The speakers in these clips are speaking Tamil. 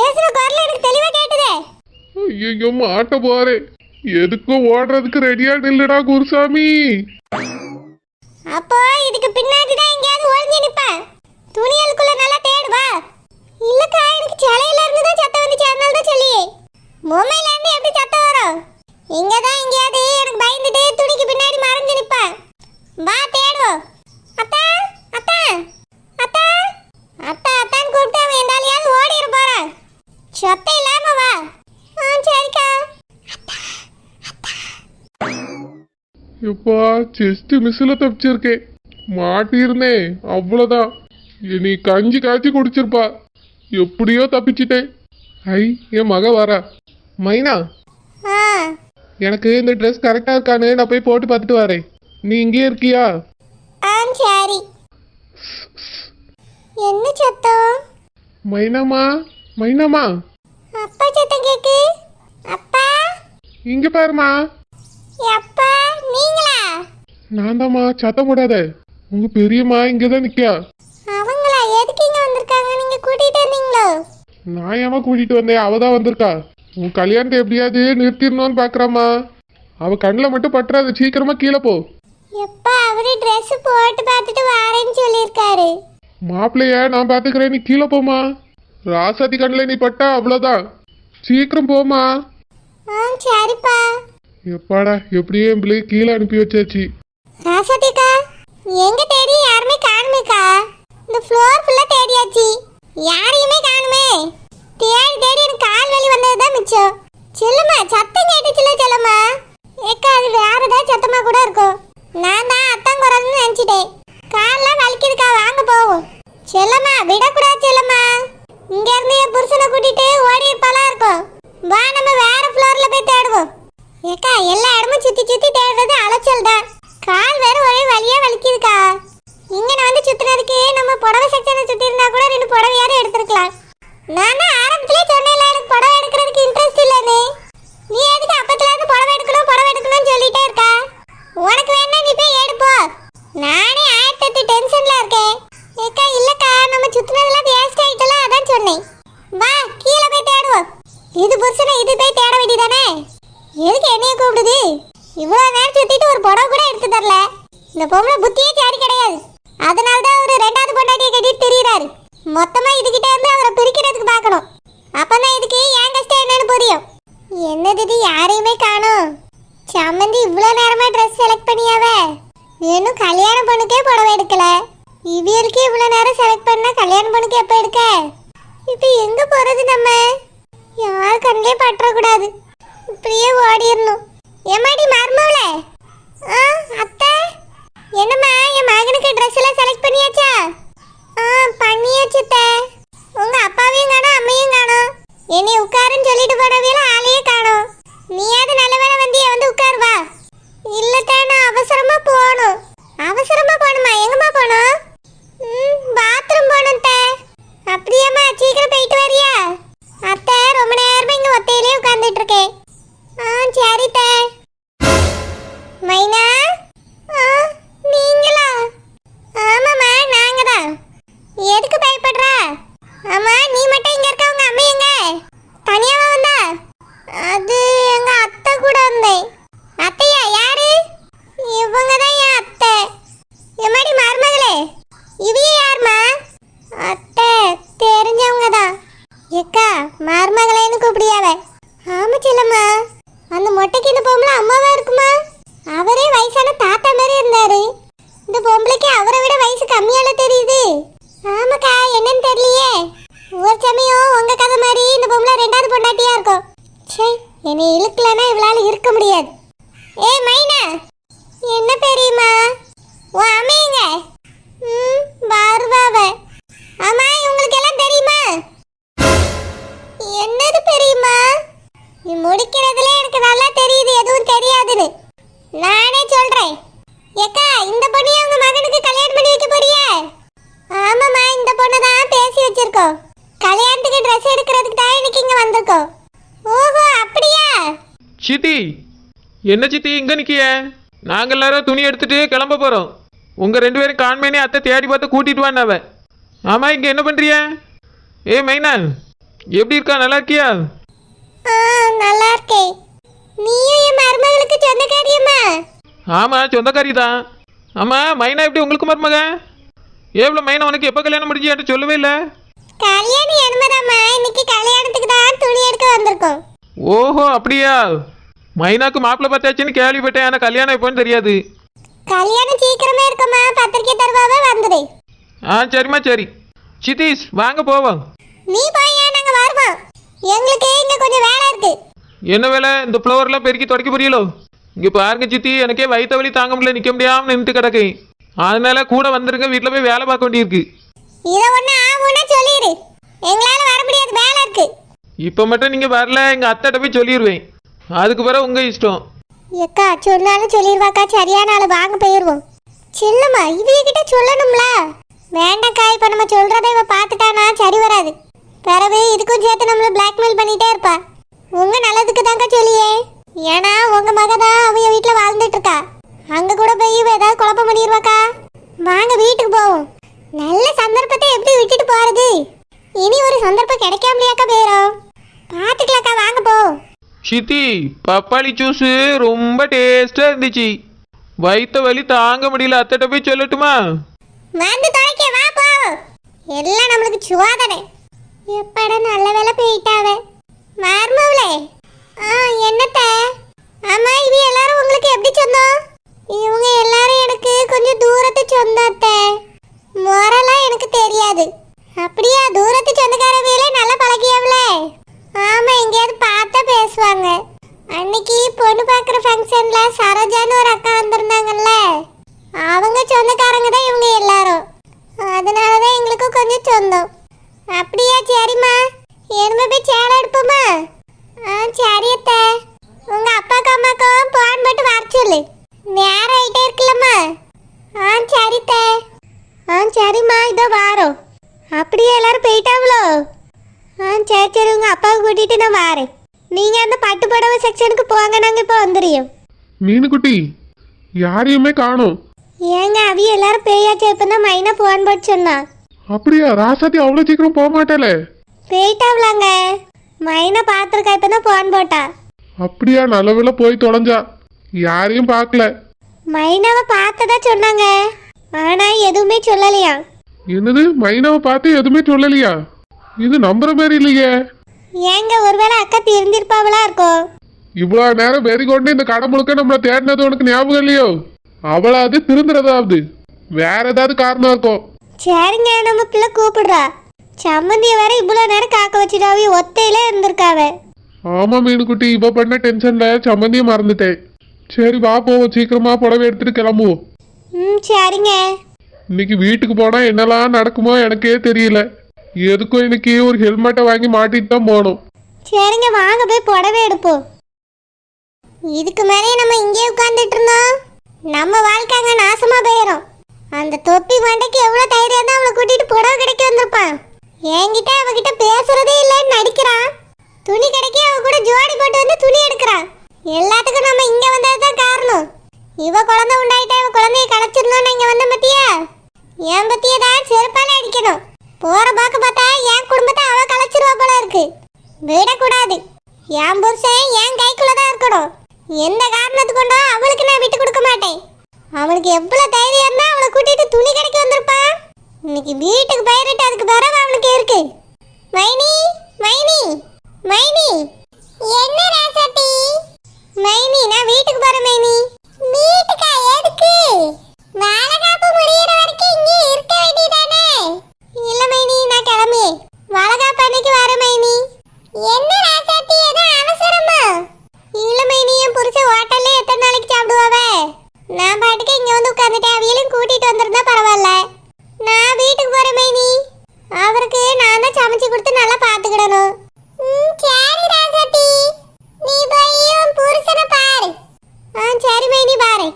ஏசுற குரல் எனக்கு தெளிவா கேட்டுதே. ஐயோ மாட்ட போறே. எதுக்கும் ஓடுறதுக்கு ரெடியா நில்லுடா குருசாமி? அப்போ இதுக்கு பின்னாடி தான் எங்கேயாவது ஒளிஞ்சு நிப்பேன். துணியலுக்குள்ள நல்லா தேடு வா. இல்லக்கா எனக்கு சிலையில இருந்து தான் சத்தம் வந்துச்சு. அதனால தான் சொல்லியே. மொபைல்ல இருந்து எப்படி சத்தம் வரும்? இங்க தான் எங்கேயாவது எனக்கு பயந்துட்டு துணிக்கு பின்னாடி மறைஞ்சு நிப்பேன். வா சொத்தை இல்லாம வா. ஆ சரிக்கா. எப்பா செஸ்ட் மிஸ்ல தப்பிச்சிருக்கேன் மாட்டியிருந்தேன் அவ்வளோதான் நீ கஞ்சி காய்ச்சி குடிச்சிருப்பா. எப்படியோ தப்பிச்சிட்டேன். ஐ என் மக வரா. மைனா? எனக்கு இந்த ட்ரெஸ் கரெக்டாக இருக்கான்னு நான் போய் போட்டு பார்த்துட்டு வரேன். நீ இங்கே இருக்கியா? சரி. என்ன சத்தம்? மைனாமா மைனாமா அப்பா சத்தம் கேக்கு. அப்பா. இங்க பாருமா. அப்பா நீங்களா? நான் தாம்மா சத்தம் போடாத. உங்க பெரியம்மா இங்கே தான் நிற்கா அவங்களா? எதுக்கு இங்க வந்திருக்காங்க? நீங்க கூட்டிட்டு வந்தீங்களோ? நான் ஏமா கூட்டிட்டு வந்தேன்? அவ தான் வந்திருக்கா. உன் கல்யாணத்தை எப்படியாவது நிறுத்திடணும்னு பார்க்குறாம்மா அவ கண்ணில் மட்டும் பட்டுறாது. சீக்கிரமா கீழே போ. எப்பா அவரு Dress போட்டு பார்த்துட்டு வாரேன்னு சொல்லியிருக்காரு. மாப்பிள்ளைய நான் பார்த்துக்கிறேன் நீ கீழே போமா ராசாத்தி கண்ணில் நீ பட்டா அவ்வளோதான் சீக்கிரம் போமா ஆ சரிப்பா எப்பாடா எப்படியே என் பிள்ளைய கீழே அனுப்பி வச்சாச்சு ராசாத்திக்கா எங்க தேடி யாருமே காணுமேக்கா இந்த ஃப்ளோர் ஃபுல்லா தேடியாச்சு யாரையுமே காணுமே தேடி தேடி எனக்கு கால் வலி வந்ததுதான் மிச்சம் செல்லுமா சத்தம் கேட்டுச்சுல செல்லுமா ஏக்கா அது வேற ஏதாவது சத்தமா கூட இருக்கும் நான் தான் அத்தம் குரல்னு நினைச்சிட்டேன் கால்லாம் வலிக்குதுக்கா வாங்க போவோம் செல்லம்மா விடக்கூடாது செல்லம்மா இங்க இருந்து என் புருஷனை கூட்டிட்டு ஓடி இருப்பாளா இருக்கும் வா நம்ம வேற ஃப்ளோர்ல போய் தேடுவோம் ஏக்கா எல்லா இடமும் சுத்தி சுத்தி தேடுறது அலைச்சல் தான் கால் வேற ஒரே வலியா வலிக்குதுக்கா இங்க வந்து சுத்தினதுக்கு நம்ம புடவை செக்ஷனை சுத்தி இருந்தா கூட ரெண்டு புடவையாரும் எடுத்திருக்கலாம் நான் தான் ஆரம்பத்திலே சொன்னேன்ல எனக்கு புடவை எடுக்கிறதுக்கு இன்ட்ரெஸ்ட் இல்லைன்னு நீ எதுக்கு அப்பத்துல இருந்து புடவை எடுக்கணும் புடவை எடுக்கணும்னு சொல்லிட்டே இருக்கா உனக்கு வேணா நீ போய் எடுப்போ நானே ஆயிரத்தி எட்டு டென்ஷன்ல இருக்கேன் ஏக்கா இல்லக்கா நம்ம சுத்தினதெல்லாம் வேஸ்ட் ஆயிட்டல அதான் சொன்னேன் வா கீழே போய் தேடுவோம் இது புருஷனை இது போய் தேட வேண்டியதானே எதுக்கு என்னைய கூப்பிடுது? இவ்வளவு நேரம் சுத்திட்டு ஒரு புடவை கூட எடுத்து தரல. இந்த பொம்பளை புத்தியே சாடி கிடையாது. அதனால தான் அவரு ரெண்டாவது பொண்டாட்டியை கட்டிட்டு திரியிறாரு. மொத்தமா இதுகிட்ட இருந்து அவரை பிரிக்கிறதுக்கு பார்க்கணும். அப்பதான் இதுக்கு ஏன் கஷ்டம் என்னன்னு புரியும். என்னது இது? யாரையுமே காணோம். சம்மந்தி இவ்வளோ நேரமா ட்ரெஸ் செலக்ட் பண்ணியாவ? இன்னும் கல்யாண பொண்ணுக்கே புடவை எடுக்கல. இவியலுக்கு இவ்வளோ நேரம் செலக்ட் பண்ணா கல்யாண பொண்ணுக்கு எப்போ எடுக்க? இப்போ எங்க போறது நம்ம? யார் கண்ணிலே பற்றக்கூடாது. இப்படியே ஓடிடணும். ஏமாடி மருமவள ஆ அத்தை? என்னம்மா என் மகனுக்கு ட்ரெஸ் எல்லாம் செலக்ட் பண்ணியாச்சா ஆ பண்ணியாச்சு அத்தை உங்க அப்பாவையும் காணோம் அம்மையும் காணோம் என்னை உட்காருன்னு சொல்லிட்டு போனவியல ஆளையே காணோம் நீயாவது நல்ல வேலை வந்தியா வந்து உட்காரு வா இல்லத்தே நான் அவசரமா போகணும் அவசரமா போகணுமா எங்கம்மா போகணும் ம் பாத்ரூம் போகணும் தே அப்படியாம்மா சீக்கிரம் போயிட்டு வரியா அத்தை ரொம்ப நேரமா இங்க ஒத்தையிலே உட்கார்ந்துட்டு இருக்கேன் ஆ சரி தே மைனா ஆ நீங்களா ஆமாம்மா நாங்க தான் எதுக்கு பயப்படுற ஆமா நீ மட்டும் இங்க இருக்க உங்க அம்மா எங்க தனியாவா வந்தா அது எங்க அத்தை கூட வந்தேன் அத்தையா யாரு இவங்க தான் என் அத்தை எம்மாடி மருமகளே இவிய யாருமா அத்தை தெரிஞ்சவங்க தான் எக்கா மருமகளேன்னு கூப்பிடியாவ ஆமா செல்லம்மா அந்த மொட்டைக்கு இந்த பொம்பளை அம்மாவா இருக்குமா அவரே வயசான தாத்தா மாதிரி இருந்தாரு இந்த பொம்பளைக்கு அவரை விட வயசு கம்மியால தெரியுது ஆமாக்கா என்னன்னு தெரியலையே ஒரு சமயம் உங்க கதை மாதிரி இந்த பொம்பளை ரெண்டாவது பொண்டாட்டியா இருக்கும் சே என்னை இழுக்கலன்னா இவளால் இருக்க முடியாது. ஏய் மைனா என்ன பெரியம்மா? ஓ அமையுங்க ம் வருவாவ ஆமா உங்களுக்கு எல்லாம் தெரியுமா? என்னது பெரியம்மா? நீ முடிக்கிறதுல எனக்கு நல்லா தெரியுது எதுவும் தெரியாதுன்னு. நானே சொல்றேன். ஏக்கா இந்த பொண்ணு உங்க மகனுக்கு கல்யாணம் பண்ணி வைக்க போறியா? ஆமாம்மா இந்த பொண்ணு தான் பேசி வச்சிருக்கோம். கல்யாணத்துக்கு ட்ரெஸ் எடுக்கிறதுக்கு தான் இன்னைக்கு இங்கே வந்திருக்கோம். ஓஹோ அப்படியா? சித்தி என்ன சித்தி இங்கே நிற்கிய நாங்கள் எல்லாரும் துணி எடுத்துட்டு கிளம்ப போகிறோம் உங்கள் ரெண்டு பேரும் காண்மேனே அத்தை தேடி பார்த்து கூட்டிட்டு வாண்டாவ ஆமாம் இங்கே என்ன பண்ணுறிய ஏ மைனா எப்படி இருக்கா? நல்லா இருக்கியா? ஆ நல்லா இருக்கேன். நீயும் என் மருமகளுக்கு சொந்தக்காரியம்மா? ஆமாம் சொந்தக்காரி தான் ஆமாம் மைனா எப்படி உங்களுக்கு மருமகன் எவ்வளோ மைனா உனக்கு எப்போ கல்யாணம் முடிஞ்சு என்கிட்ட சொல்லவே இல்லை. கல்யாணம் என்னதாம்மா இன்னைக்கு கல்யாணத்துக்கு தான் துணி எடுக்க வந்திருக்கோம். ஓஹோ அப்படியா? மைனாக்கு மாப்பிள்ளை பார்த்தாச்சுன்னு கேள்விப்பட்டேன். ஆனால் கல்யாணம் எப்போன்னு தெரியாது. கல்யாணம் சீக்கிரமே இருக்குமா பத்திரிக்கை தருவாவே வந்துடு. ஆ சரிம்மா சரி. சிதீஷ் வாங்க போவோம். நீ போயா நாங்க வருவோம் எங்களுக்கு இங்க கொஞ்சம் வேலை இருக்கு. என்ன வேலை? இந்த ஃப்ளவர்லாம் பெருக்கி தொடக்க புரியலோ? இங்கே பாருங்க சித்தி. எனக்கே வயிற்று வலி தாங்க முடியல. நிற்க முடியாமல் நின்றுட்டு கிடக்கு அதனால கூட வந்திருக்க வீட்டில் போய் வேலை பார்க்க வேண்டியிருக்கு. இத ஒண்ணு ஆகும்னா சொல்லிடு எங்களால வர முடியாது வேலை இருக்கு இப்போ மட்டும் நீங்கள் வரல எங்கள் அத்தாட்ட போய் சொல்லிடுவேன் அதுக்கு பிறகு உங்கள் இஷ்டம். எக்கா சொன்னாலும் சொல்லிடுவாக்கா சரியான ஆள் வாங்க போயிடுவோம் சின்னம்மா இது கிட்ட சொல்லணும்ல. வேண்டாம்க்கா இப்போ நம்ம சொல்கிறத இவ பார்த்துட்டானா சரி வராது. பிறகு இதுக்கும் சேர்த்து நம்மளை பிளாக்மெயில் பண்ணிட்டே இருப்பா. உங்கள் நல்லதுக்கு தாங்க சொல்லியே. ஏன்னா உங்க மக தான் அவங்க வீட்டுல வாழ்ந்துட்டு இருக்கா அங்க கூட போய் இவ ஏதாவது குழப்பம் பண்ணிடுவாக்கா வாங்க வீட்டுக்கு போவோம் நல்ல சந்தர்ப்பத்தை எப்படி விட்டுட்டு போறது இனி ஒரு சந்தர்ப்பம் கிடைக்காமலையாக்கா போயிடும் பார்த்துக்கலாக்கா வாங்க போவோம் சித்தி பப்பாளி ஜூஸு ரொம்ப டேஸ்ட்டாக இருந்துச்சு. வயித்த வலி தாங்க முடியல அத்தட்ட போய் சொல்லட்டுமா? வந்து தொலைக்க வா போ. எல்லாம் நம்மளுக்கு சுவாதனை எப்படா நல்ல வேலை போயிட்டாவே? மர்மவளே ஆ என்னத்த? ஆமா இது எல்லாரும் உங்களுக்கு எப்படி சொந்தம் இவங்க எல்லாரும் எனக்கு கொஞ்சம் தூரத்து சொந்தத்த முறலாம் எனக்கு தெரியாது. அப்படியா தூரத்து சொந்தக்காரவையில நல்லா பழகியவள? ஆமா எங்கேயாவது பார்த்தா பேச பார்க்குற சரோஜான்னு ஒரு அக்கா வந்திருந்தாங்கல்ல? அவங்க சொந்தக்காரங்க தான் இவங்க எல்லாரும். அதனால தான் எங்களுக்கு கொஞ்சம் சொந்தம். அப்படியா சரிம்மா. எருமை போய் சேலை எடுப்போமா? ஆ சரி அத்தை. உங்க அப்பாக்கு அம்மாக்கும் போன் போட்டு வர சொல்லு. நேரம் ஆயிட்டே இருக்குல்லம்மா. ஆ சரி அத்தை. ஆ சரிம்மா இதோ வாரோம் அப்படியே எல்லாரும் போயிட்டாங்களோ ஆ சரி சரி உங்க அப்பாவை கூட்டிட்டு நான் வாரேன். நீங்க அந்த பட்டு புடவை செக்ஷனுக்கு போங்க நாங்க இப்போ வந்துடுறோம் மீனுக்குட்டி யாரையுமே காணோம். ஏங்க அவி எல்லாரும் பேயாச்சு இப்பதான் மைனா போன் போட்டு சொன்னா. அப்படியா? ராசாத்தி அவ்வளோ சீக்கிரம் போக மாட்டாளே. போயிட்டாவலாங்க மைனா பார்த்துருக்கா இப்பதான் போன் போட்டா. அப்படியா? நல்ல வேளை போய் தொலைஞ்சா. யாரையும் பார்க்கல. மைனாவை பார்த்ததா சொன்னாங்க. ஆனா எதுவுமே சொல்லலையா? என்னது? மைனாவை பார்த்து எதுவுமே சொல்லலையா? இது நம்புற மாதிரி இல்லையே. ஏங்க ஒருவேளை அக்கா திருந்திருப்பாவளா இருக்கும். இவ்வளோ நேரம் வெறி கொண்டு இந்த கடை முழுக்க நம்மளை தேடினது உனக்கு ஞாபகம் இல்லையோ? அவளாவது திருந்துறதாவது. வேற ஏதாவது காரணம் இருக்கும் சரிங்க நம்ம பிள்ளை கூப்பிடுறா. சம்மந்திய வேற இவ்வளோ நேரம் காக்க வச்சுட்டாவே ஒத்தையில இருந்திருக்காவ. ஆமா மீனுக்குட்டி இப்ப பண்ண டென்ஷன்ல சம்மந்தியை மறந்துட்டேன். சரி வா போவோம். சீக்கிரமா புடவை எடுத்துட்டு கிளம்புவோம். ம் சரிங்க. இன்னைக்கு வீட்டுக்கு போனா என்னெல்லாம் நடக்குமோ எனக்கே தெரியல. எதுக்கும் இன்னைக்கு ஒரு ஹெல்மெட்டை வாங்கி மாட்டிட்டு தான் போகணும். சரிங்க வாங்க போய் புடவை எடுப்போம். இதுக்கு மேலே நம்ம இங்கே உட்காந்துட்டு இருந்தோம் நம்ம வாழ்க்கைங்க நாசமா போயிடும் அந்த தொப்பி மண்டைக்கு எவ்வளோ தைரியம் தான் அவளை கூட்டிட்டு புடவை கிடைக்க வந்திருப்பான். என்கிட்ட அவகிட்ட பேசுறதே இல்லைன்னு நடிக்கிறான் துணி கிடைக்க அவ கூட ஜோடி போட்டு வந்து துணி எடுக்கிறான் எல்லாத்துக்கும் நம்ம இங்க வந்தது தான் காரணம். இவ குழந்தை உண்டாயிட்டா இவ குழந்தைய களைச்சிடணும்னு இங்க வந்த பத்தியா? என் பத்திய தான் செருப்பால அடிக்கணும். போற பாக்க பார்த்தா என் குடும்பத்தை அவ கலைச்சிருவா போல இருக்கு. விடக்கூடாது. என் புருஷன் என் கைக்குள்ளதான் இருக்கணும். எந்த காரணத்து கொண்டோ அவளுக்கு நான் விட்டு கொடுக்க மாட்டேன். அவளுக்கு எவ்வளவு தைரியம் தான் அவளை கூட்டிட்டு துணி கடைக்கு வந்திருப்பா. இன்னைக்கு வீட்டுக்கு பயிரிட்டு அதுக்கு வரவு அவனுக்கு இருக்கு. மைனி மைனி மைனி. என்ன ராசாத்தி? மைனி நான் வீட்டுக்கு போறேன் மைனி. வீட்டுக்கா எதுக்கு? வாழகாப்பு முடியிற வரைக்கும் இங்கே இருக்க வேண்டியதானே? இல்ல மைனி நான் கிளம்பி வாழகாப்பு அன்னைக்கு வரேன் மைனி. என்ன ராசாத்தி ஏதோ அவசரமா? இல்ல மைனி புருஷன் ஹோட்டல்ல எத்தனை நாளைக்கு சாப்பிடுவாவே? நான் பாட்டுக்கு இங்க வந்து உட்காந்துட்டேன் அவியலையும் கூட்டிட்டு வந்திருந்தா பரவாயில்ல. நான் வீட்டுக்கு போறேன் மைனி. அவருக்கு நான் தான் சமைச்சு கொடுத்து நல்லா பாத்துக்கிடணும் சரி ராசாத்தி. நீ போய் உன் புருஷனை பாரு. ஆ சரி மைனி பாரு.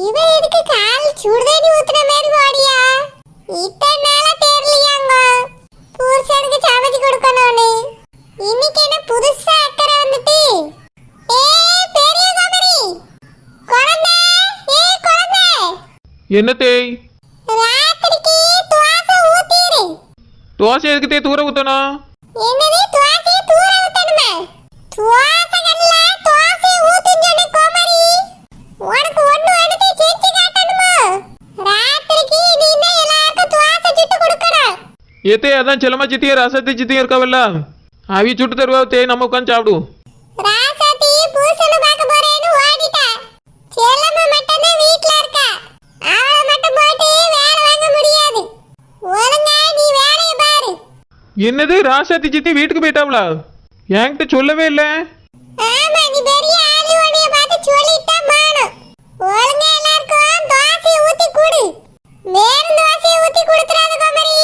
இவ எதுக்கு கால் சுடுதே ஊத்துன மாதிரி ஓடியா இத்தனை நாளா தெரியலையாங்க புருஷனுக்கு சமைச்சு கொடுக்கணும்னு இன்னைக்கு என்ன புதுசா அக்கறை வந்துட்டு ஏய் பெரிய குமரி குழந்தை ஏய் குழந்தை என்ன தேய் ராத்திரிக்கு துவாசை ஊத்திரு தோசை எதுக்கு தே தூர ஊற்றணும் என்னது துவாசையை தூர ஊத்தணுமா துவாசகல்ல துவாசி ஊத்துன்னு சொன்ன கோமரி உனக்கு ஒண்ணு ஒண்ணுத்தை செஞ்சு காட்டணுமா துவாசை சுட்டு கொடுக்கணும் ஏத்தே அதான் செல்லம்மா சித்தியும் ரசத்தை சித்தியும் இருக்காவல்ல. அவி சுட்டு தருவா தே நம்ம உட்காந்து சாப்பிடுவோம். என்னது ராசாத்தி சித்தி வீட்டுக்கு போயிட்டாவளா? என்கிட்ட சொல்லவே இல்லை. ஆமா நீ பெரிய ஆளு உன்னைய பார்த்து சொல்லித்தான் போகணும். ஒழுங்கா எல்லாருக்கும் தோசையை ஊத்தி கொடு. மேலும் தோசையை ஊத்தி கொடுத்துறாத கோமரி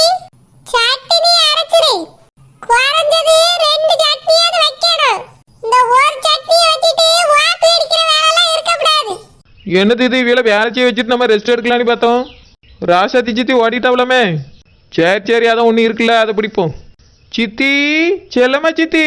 சட்னி அரைச்சிரு குறைஞ்சது ரெண்டு சட்னியாவது வைக்கணும். இந்த ஒரு சட்னியை வச்சுட்டு வாப்பி அடிக்கிற வேலைலாம் இருக்கக்கூடாது. என்னது இது? இவ்வளோ வேலை செய்ய வச்சுட்டு நம்ம ரெஸ்ட் எடுக்கலான்னு பார்த்தோம். ராசாத்தி சித்தி ஓடிட்டாவலாமே சரி சரி அதான் ஒன்று இருக்குல்ல அதை பிடிப்போம். சித்தி செல்லம்மா சித்தி